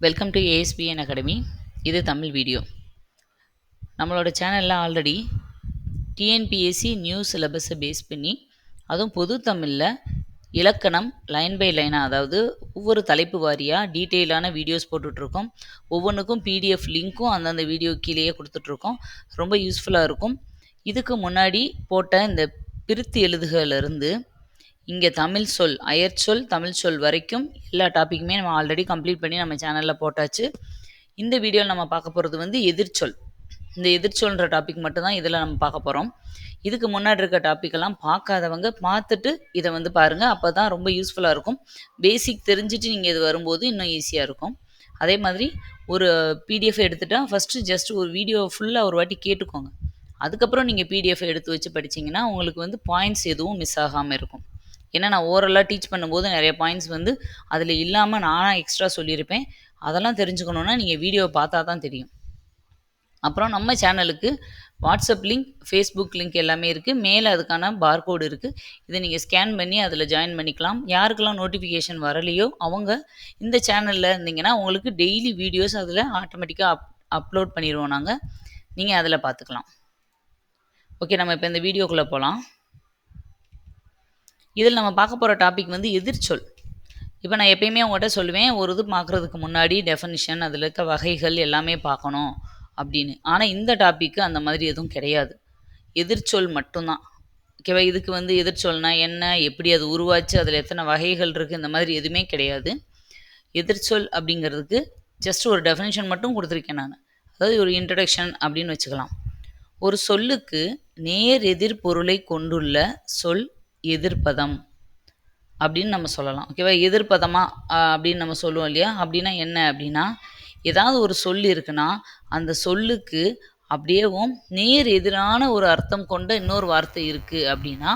Welcome to ASPN academy இது Tamil video. நம்மளோட சேனலில் ஆல்ரெடி டிஎன்பிஎஸ்சி நியூ சிலபஸை பேஸ் பண்ணி அதுவும் பொது தமிழில் இலக்கணம் லைன் பை லைனாக அதாவது ஒவ்வொரு தலைப்பு வாரியாக டீட்டெயிலான வீடியோஸ் போட்டுட்ருக்கோம். ஒவ்வொன்றுக்கும் பிடிஎஃப் லிங்க்கும் அந்தந்த வீடியோ கீழேயே கொடுத்துட்ருக்கோம். ரொம்ப யூஸ்ஃபுல்லாக இருக்கும். இதுக்கு முன்னாடி போட்ட இந்த பிரித்து எழுதுகளிலிருந்து இங்கே தமிழ் சொல் அயற்சொல் தமிழ் சொல் வரைக்கும் எல்லா டாப்பிக்குமே நம்ம ஆல்ரெடி கம்ப்ளீட் பண்ணி நம்ம சேனலில் போட்டாச்சு. இந்த வீடியோவில் நம்ம பார்க்க போகிறது வந்து எதிர்ச்சொல் இந்த எதிர்ச்சொல்ன்ற டாபிக் மட்டும்தான் இதில் நம்ம பார்க்க போகிறோம் இதுக்கு முன்னாடி இருக்க டாப்பிக்கெல்லாம் பார்க்காதவங்க பார்த்துட்டு இதை வந்து பாருங்கள் அப்போ தான் ரொம்ப யூஸ்ஃபுல்லாக இருக்கும். பேசிக் தெரிஞ்சுட்டு நீங்கள் இது வரும்போது இன்னும் ஈஸியாக இருக்கும். அதே மாதிரி ஒரு பிடிஎஃப் எடுத்துட்டால் ஃபஸ்ட்டு ஜஸ்ட் ஒரு வீடியோ ஃபுல்லாக ஒரு வாட்டி கேட்டுக்கோங்க. அதுக்கப்புறம் நீங்கள் பிடிஎஃப் எடுத்து வச்சு படிச்சிங்கன்னா உங்களுக்கு வந்து பாயிண்ட்ஸ் எதுவும் மிஸ் ஆகாமல் இருக்கும். ஏன்னா நான் ஓரலாக டீச் பண்ணும்போது நிறைய பாயிண்ட்ஸ் வந்து அதில் இல்லாமல் நானாக எக்ஸ்ட்ரா சொல்லியிருப்பேன். அதெல்லாம் தெரிஞ்சுக்கணுன்னா நீங்கள் வீடியோவை பார்த்தா தான் தெரியும். அப்புறம் நம்ம சேனலுக்கு வாட்ஸ்அப் லிங்க் ஃபேஸ்புக் லிங்க் எல்லாமே இருக்குது மேலே அதுக்கான பார்கோடு இருக்குது இதை நீங்கள் ஸ்கேன் பண்ணி அதில் ஜாயின் பண்ணிக்கலாம். யாருக்கெல்லாம் நோட்டிஃபிகேஷன் வரலையோ அவங்க இந்த சேனலில் இருந்தீங்கன்னா உங்களுக்கு டெய்லி வீடியோஸ் அதில் ஆட்டோமேட்டிக்காக அப் அப்லோட் பண்ணிடுவோம் நாங்கள் நீங்கள் அதில் பார்த்துக்கலாம். ஓகே நம்ம இப்போ இந்த வீடியோக்குள்ளே போகலாம் இதில் நம்ம பார்க்க போகிற டாபிக் வந்து எதிர்ச்சொல். இப்போ நான் எப்பயுமே உங்கள்கிட்ட சொல்லுவேன் ஒரு இது பார்க்குறதுக்கு முன்னாடி டெஃபனிஷன் அதில் இருக்க வகைகள் எல்லாமே பார்க்கணும் அப்படின்னு. ஆனால் இந்த டாப்பிக்கு அந்த மாதிரி எதுவும் கிடையாது. எதிர்ச்சொல் மட்டும்தான். ஓகேவா? இதுக்கு வந்து எதிர்ச்சொல்னா என்ன? எப்படி அது உருவாச்சு? அதில் எத்தனை வகைகள் இருக்குது இந்த மாதிரி எதுவுமே கிடையாது. எதிர்ச்சொல் அப்படிங்கிறதுக்கு ஜஸ்ட் ஒரு டெஃபனிஷன் மட்டும் கொடுத்துருக்கேன் நான். அதாவது ஒரு இன்ட்ரடக்ஷன் அப்படின்னு வச்சுக்கலாம். ஒரு சொல்லுக்கு நேர் எதிர் பொருளை கொண்டுள்ள சொல் எதிர்ப்பதம் அப்படின்னு நம்ம சொல்லலாம். ஓகேவா எதிர்ப்பதமாக அப்படின்னு நம்ம சொல்லுவோம் இல்லையா? அப்படின்னா என்ன அப்படின்னா ஏதாவது ஒரு சொல் இருக்குன்னா அந்த சொல்லுக்கு அப்படியேவும் நேர் எதிரான ஒரு அர்த்தம் கொண்ட இன்னொரு வார்த்தை இருக்குது அப்படின்னா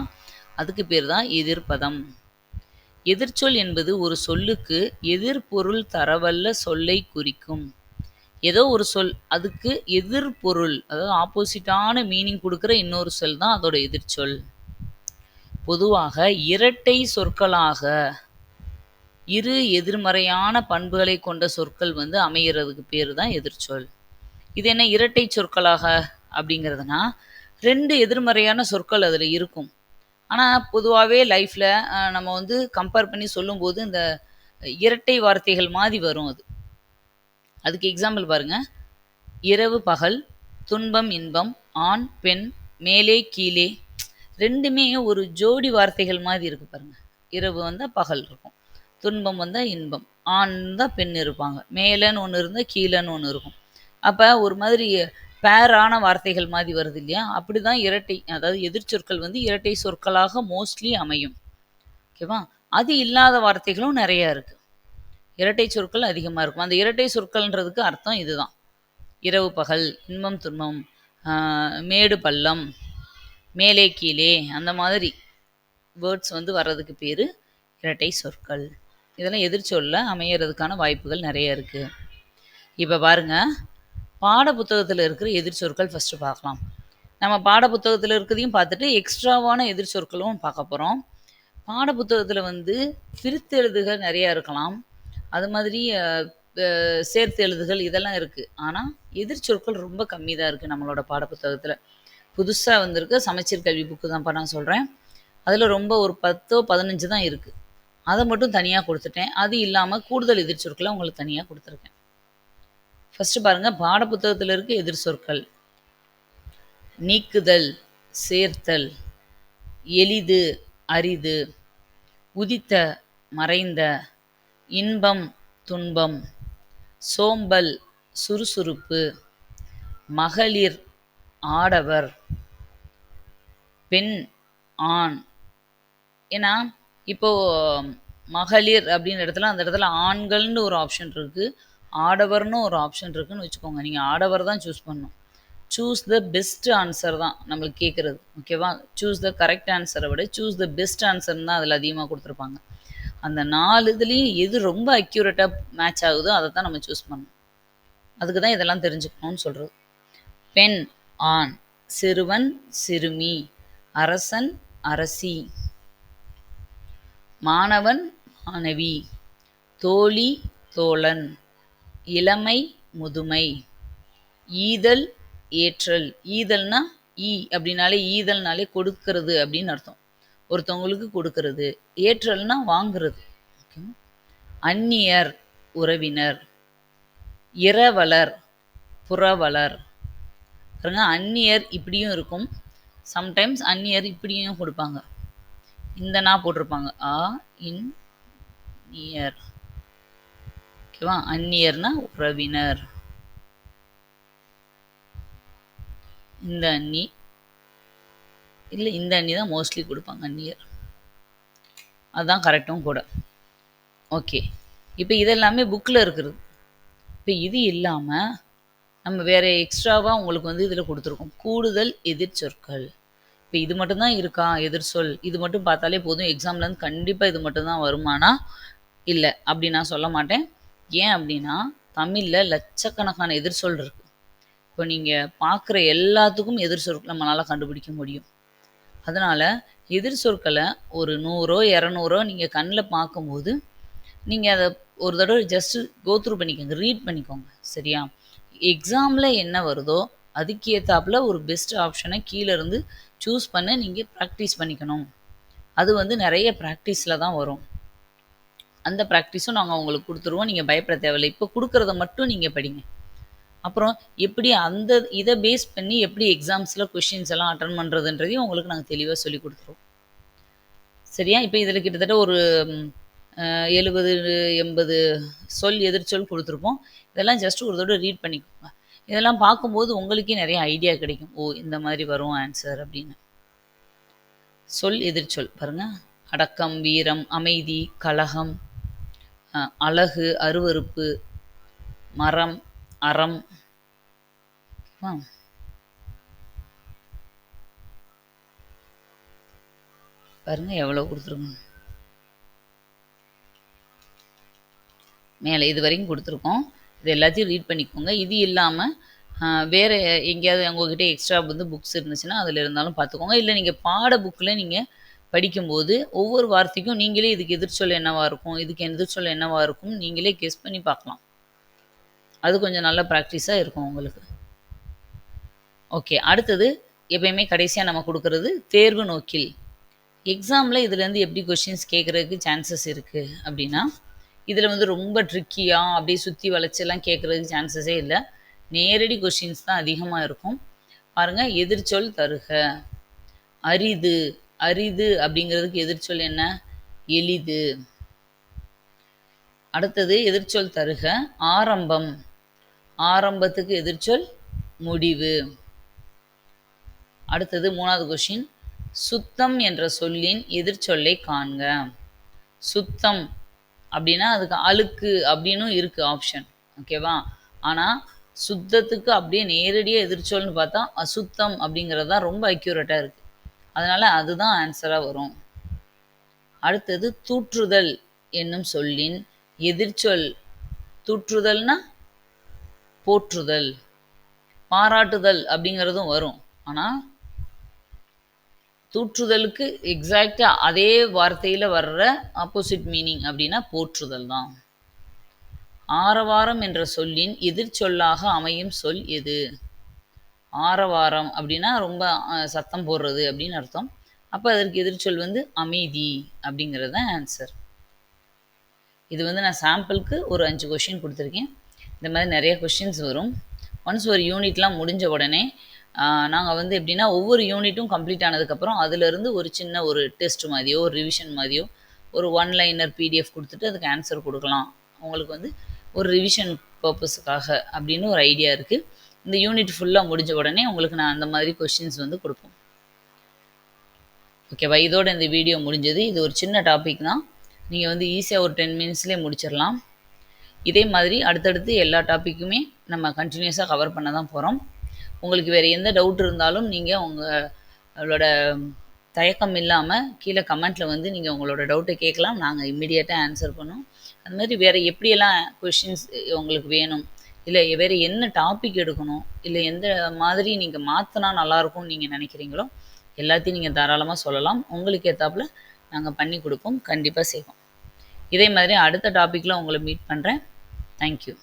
அதுக்கு பேர் தான் எதிர்ப்பதம். எதிர்ச்சொல் என்பது ஒரு சொல்லுக்கு எதிர்பொருள் தரவல்ல சொல்லை குறிக்கும். ஏதோ ஒரு சொல் அதுக்கு எதிர்பொருள் அதாவது ஆப்போசிட்டான மீனிங் கொடுக்குற இன்னொரு சொல் தான் அதோட எதிர்ச்சொல். பொதுவாக இரட்டை சொற்களாக இரு எதிர்மறையான பண்புகளை கொண்ட சொற்கள் வந்து அமைகிறதுக்கு பேர் தான் எதிர்ச்சொல். இது என்ன இரட்டை சொற்களாக அப்படிங்கிறதுனா ரெண்டு எதிர்மறையான சொற்கள் அதில் இருக்கும். ஆனால் பொதுவாகவே லைஃப்பில் நம்ம வந்து கம்பேர் பண்ணி சொல்லும்போது இந்த இரட்டை வார்த்தைகள் மாதிரி வரும் அது. அதுக்கு எக்ஸாம்பிள் பாருங்கள் இரவு பகல் துன்பம் இன்பம் ஆண் பெண் மேலே கீழே ரெண்டுமே ஒரு ஜோடி வார்த்தைகள் மாதிரி இருக்கு பாருங்க. இரவு வந்தால் பகல் இருக்கும். துன்பம் வந்தால் இன்பம். ஆண் தான் பெண் இருப்பாங்க. மேலேன்னு ஒன்று இருந்தால் கீழேன்னு ஒன்று இருக்கும். அப்போ ஒரு மாதிரி பேரான வார்த்தைகள் மாதிரி வருது இல்லையா? அப்படி தான் இரட்டை அதாவது எதிர்ச்சொற்கள் வந்து இரட்டை சொற்களாக மோஸ்ட்லி அமையும். ஓகேவா? அது இல்லாத வார்த்தைகளும் நிறையா இருக்குது இரட்டை சொற்கள் அதிகமாக இருக்கும். அந்த இரட்டை சொற்கள்ன்றதுக்கு அர்த்தம் இதுதான். இரவு பகல் இன்பம் துன்பம் மேடு பள்ளம் மேலே கீழே அந்த மாதிரி வேர்ட்ஸ் வந்து வர்றதுக்கு பேர் இரட்டை சொற்கள். இதெல்லாம் எதிர்ச்சொல்ல அமையறதுக்கான வாய்ப்புகள் நிறைய இருக்குது இப்போ பாருங்கள் பாட புத்தகத்தில் இருக்கிற எதிர்ச்சொற்கள் ஃபஸ்ட்டு பார்க்கலாம். நம்ம பாட புத்தகத்தில் இருக்கிறதையும் பார்த்துட்டு எக்ஸ்ட்ராவான எதிர்ச்சொற்களும் பார்க்க போகிறோம் பாட புத்தகத்தில் வந்து பிரித்து எழுதுகள் நிறையா இருக்கலாம். அது மாதிரி சேர்த்து எழுதுகள் இதெல்லாம் இருக்குது ஆனால் எதிர்ச்சொற்கள் ரொம்ப கம்மி தான் இருக்குது நம்மளோட பாடப்புத்தகத்தில் புதுசாக வந்திருக்க சமச்சீர் கல்வி புக்கு தான்ப்பா நான் சொல்கிறேன் அதில் ரொம்ப ஒரு பத்தோ பதினஞ்சு தான் இருக்குது அதை மட்டும் தனியாக கொடுத்துட்டேன். அது இல்லாமல் கூடுதல் எதிர்ச்சொற்களை உங்களுக்கு தனியாக கொடுத்துருக்கேன். ஃபஸ்ட்டு பாருங்கள் பாடப்புத்தகத்தில் இருக்க எதிர் சொற்கள். நீக்குதல் சேர்த்தல் எளிது அரிது உதித்த மறைந்த இன்பம் துன்பம் சோம்பல் சுறுசுறுப்பு மகளிர் ஆடவர் பெண் ஆண். ஏன்னா இப்போது மகளிர் அப்படின்ற இடத்துல அந்த இடத்துல ஆண்கள்னு ஒரு ஆப்ஷன் இருக்குது ஆடவர்னு ஒரு ஆப்ஷன் இருக்குதுன்னு வச்சுக்கோங்க. நீங்கள் ஆடவர் தான் சூஸ் பண்ணணும். சூஸ் த பெஸ்ட் ஆன்சர் தான் நம்மளுக்கு கேட்குறது ஓகேவா சூஸ் த கரெக்ட் ஆன்சரை விட சூஸ் த பெஸ்ட் ஆன்சர் தான் அதில் அதிகமாக கொடுத்துருப்பாங்க. அந்த நாலு இதுலேயும் எது ரொம்ப அக்யூரேட்டாக மேட்ச் ஆகுதோ அதை தான் நம்ம சூஸ் பண்ணணும். அதுக்கு தான் இதெல்லாம் தெரிஞ்சுக்கணும்னு சொல்கிறது பெண் ஆண் சிறுவன் சிறுமி அரசன் அரசி. மாணவன் மாணவி. தோழி தோழன். இளமை முதுமை. ஈதல் ஏற்றல். ஈதல்னா ஈ அப்படின்னாலே ஈதல்னாலே கொடுக்கறது அப்படின்னு அர்த்தம். ஒருத்தவங்களுக்கு கொடுக்கறது. ஏற்றல்னா வாங்குறது. அந்நியர் உறவினர். இரவலர் புறவலர். பாருங்க அந்நியர் இப்படியும் இருக்கும். சம்டைம்ஸ் அந்நியர் இப்படியும் கொடுப்பாங்க. இந்த நா போட்டிருப்பாங்க. ஆ இன் நியர் ஓகேவா அந்நியர்னா உறவினர். இந்த அண்ணி. இல்லை இந்த அண்ணி தான் மோஸ்ட்லி கொடுப்பாங்க அந்நியர் அதுதான் கரெக்டும் கூட. ஓகே இப்போ இதெல்லாமே புக்கில் இருக்கிறது இப்போ இது இல்லாமல் நம்ம வேறு எக்ஸ்ட்ராவாக உங்களுக்கு வந்து இதில் கொடுத்துருக்கோம். கூடுதல் எதிர்ச்சொற்கள் இப்போ இது மட்டும்தான் இருக்கா? எதிர்சொல் இது மட்டும் பார்த்தாலே போதும். எக்ஸாம்லேருந்து கண்டிப்பாக இது மட்டும்தான் வருமானா இல்லை. அப்படி நான் சொல்ல மாட்டேன். ஏன் அப்படின்னா தமிழில் லட்சக்கணக்கான எதிர்சொல் இருக்குது இப்போ நீங்கள் பார்க்குற எல்லாத்துக்கும் எதிர்சொற்கள் நம்மளால் கண்டுபிடிக்க முடியும். அதனால் எதிர் சொற்களை ஒரு நூறோ இரநூறோ நீங்கள் கண்ணில் பார்க்கும்போது நீங்கள் அதை ஒரு தடவை ஜஸ்ட்டு கோத்ரூ பண்ணிக்கோங்க. ரீட் பண்ணிக்கோங்க. சரியா? எக்ஸாமில் என்ன வருதோ அதுக்கு ஏற்றாப்புல ஒரு பெஸ்ட் ஆப்ஷனை கீழே இருந்து சூஸ் பண்ண நீங்கள் ப்ராக்டிஸ் பண்ணிக்கணும். அது வந்து நிறைய ப்ராக்டிஸில் தான் வரும். அந்த ப்ராக்டிஸும் நாங்கள் உங்களுக்கு கொடுத்துருவோம். நீங்கள் பயப்பட தேவையில்லை. இப்போ கொடுக்குறத மட்டும் நீங்கள் படிங்க. அப்புறம் எப்படி அந்த இதை பேஸ் பண்ணி எப்படி எக்ஸாம்ஸில் கொஷின்ஸ் எல்லாம் அட்டன் பண்ணுறதுன்றதையும் உங்களுக்கு நாங்கள் தெளிவாக சொல்லி கொடுத்துருவோம். சரியா? இப்போ இதில் கிட்டத்தட்ட ஒரு எழுபது எண்பது சொல் எதிர்ச்சொல் கொடுத்துருப்போம். இதெல்லாம் ஜஸ்ட் ஒரு தடவை ரீட் பண்ணிக்கோங்க. இதெல்லாம் பார்க்கும்போது உங்களுக்கே நிறைய ஐடியா கிடைக்கும். ஓ இந்த மாதிரி வரும் ஆன்சர் அப்படின்னு. சொல் எதிர்ச்சொல் பாருங்க. அடக்கம் வீரம் அமைதி கலகம் அழகு அருவறுப்பு மரம் அறம். பாருங்க எவ்வளோ கொடுத்துருங்க மேலே இது வரைக்கும் கொடுத்துருக்கோம். இது எல்லாத்தையும் ரீட் பண்ணிக்கோங்க. இது இல்லாமல் வேறு எங்கேயாவது உங்ககிட்ட எக்ஸ்ட்ரா வந்து புக்ஸ் இருந்துச்சுன்னா அதில் இருந்தாலும் பார்த்துக்கோங்க. இல்லை நீங்கள் பாட புக்கில் நீங்கள் படிக்கும்போது ஒவ்வொரு வார்த்தைக்கும் நீங்களே இதுக்கு எதிர்ச்சொல் என்னவாக இருக்கும் இதுக்கு எதிர்ச்சொல் என்னவாக இருக்கும் நீங்களே கெஸ் பண்ணி பார்க்கலாம். அது கொஞ்சம் நல்ல ப்ராக்டிஸாக இருக்கும் உங்களுக்கு. ஓகே அடுத்தது எப்பயுமே கடைசியாக நம்ம கொடுக்குறது தேர்வு நோக்கில். எக்ஸாமில் இதுலேருந்து எப்படி கொஷின்ஸ் கேட்குறதுக்கு சான்சஸ் இருக்குது அப்படின்னா இதில் வந்து ரொம்ப ட்ரிக்கியாக அப்படியே சுற்றி வளைச்செல்லாம் கேட்குறதுக்கு சான்சஸே இல்லை. நேரடி கொஷின்ஸ் தான் அதிகமாக இருக்கும். பாருங்கள் எதிர்ச்சொல் தருக. அரிது அரிது அப்படிங்கிறதுக்கு எதிர்ச்சொல் என்ன? எளிது. அடுத்தது எதிர்ச்சொல் தருக. ஆரம்பம். ஆரம்பத்துக்கு எதிர்ச்சொல் முடிவு. அடுத்தது மூணாவது கொஷின் சுத்தம் என்ற சொல்லின் எதிர்ச்சொல்லை காண்க. சுத்தம் அப்படின்னா அதுக்கு அழுக்கு அப்படின்னும் இருக்குது ஆப்ஷன் ஓகேவா ஆனால் சுத்தத்துக்கு அப்படியே நேரடியாக எதிர்ச்சொல்னு பார்த்தா அசுத்தம் அப்படிங்கிறது தான் ரொம்ப அக்யூரேட்டாக இருக்குது அதனால் அதுதான் ஆன்சராக வரும். அடுத்தது தூற்றுதல் என்னும் சொல்லின் எதிர்ச்சொல். தூற்றுதல்னா போற்றுதல். பாராட்டுதல் அப்படிங்கிறதும் வரும். ஆனால் தூற்றுதலுக்கு எக்ஸாக்டாக அதே வார்த்தையில் வர்ற ஆப்போசிட் மீனிங் அப்படின்னா போற்றுதல் தான். ஆரவாரம் என்ற சொல்லின் எதிர்ச்சொல்லாக அமையும் சொல் எது? ஆரவாரம் அப்படின்னா ரொம்ப சத்தம் போடுறது அப்படின்னு அர்த்தம். அப்போ அதற்கு எதிர்ச்சொல் வந்து அமைதி அப்படிங்கிறது தான் ஆன்சர் இது வந்து நான் சாம்பிளுக்கு ஒரு அஞ்சு கொஷின் கொடுத்துருக்கேன். இந்த மாதிரி நிறைய கொஷின்ஸ் வரும். ஒன்ஸ் ஒரு யூனிட்லாம் முடிஞ்ச உடனே நாங்கள் வந்து எப்படின்னா ஒவ்வொரு யூனிட்டும் கம்ப்ளீட் ஆனதுக்கப்புறம் அதுலேருந்து ஒரு சின்ன ஒரு டெஸ்ட் மாதிரியோ ஒரு ரிவிஷன் மாதிரியோ ஒரு ஒன் லைனர் பிடிஎஃப் கொடுத்துட்டு அதுக்கு ஆன்சர் கொடுக்கலாம். உங்களுக்கு வந்து ஒரு ரிவிஷன் பர்பஸுக்காக அப்படின்னு ஒரு ஐடியா இருக்குது இந்த யூனிட் ஃபுல்லாக முடிஞ்ச உடனே உங்களுக்கு நான் அந்த மாதிரி கொஷின்ஸ் வந்து கொடுப்போம். ஓகேவா இதோட இந்த வீடியோ முடிஞ்சது. இது ஒரு சின்ன டாபிக் தான். நீங்கள் வந்து ஈஸியாக ஒரு டென் மினிட்ஸ்லேயே முடிச்சிடலாம். இதே மாதிரி அடுத்தடுத்து எல்லா டாப்பிக்குமே நம்ம கண்டினியூஸாக கவர் பண்ண தான் போகிறோம் உங்களுக்கு வேறு எந்த டவுட் இருந்தாலும் நீங்கள் உங்களோட தயக்கம் இல்லாமல் கீழே கமெண்ட்டில் வந்து நீங்கள் உங்களோட டவுட்டை கேட்கலாம். நாங்கள் இம்மிடியேட்டாக ஆன்சர் பண்ணோம் அது மாதிரி வேறு எப்படியெல்லாம் கொஷின்ஸ் உங்களுக்கு வேணும்? இல்லை வேறு என்ன டாபிக் எடுக்கணும்? இல்லை எந்த மாதிரி நீங்கள் மாற்றினா நல்லாயிருக்கும்னு நீங்கள் நினைக்கிறீங்களோ எல்லாத்தையும் நீங்கள் தாராளமாக சொல்லலாம். உங்களுக்கு ஏற்றாப்புல நாங்கள் பண்ணி கொடுப்போம். கண்டிப்பாக செய்வோம். இதே மாதிரி அடுத்த டாப்பிக்கில் உங்களை மீட் பண்ணுறேன் தேங்க்யூ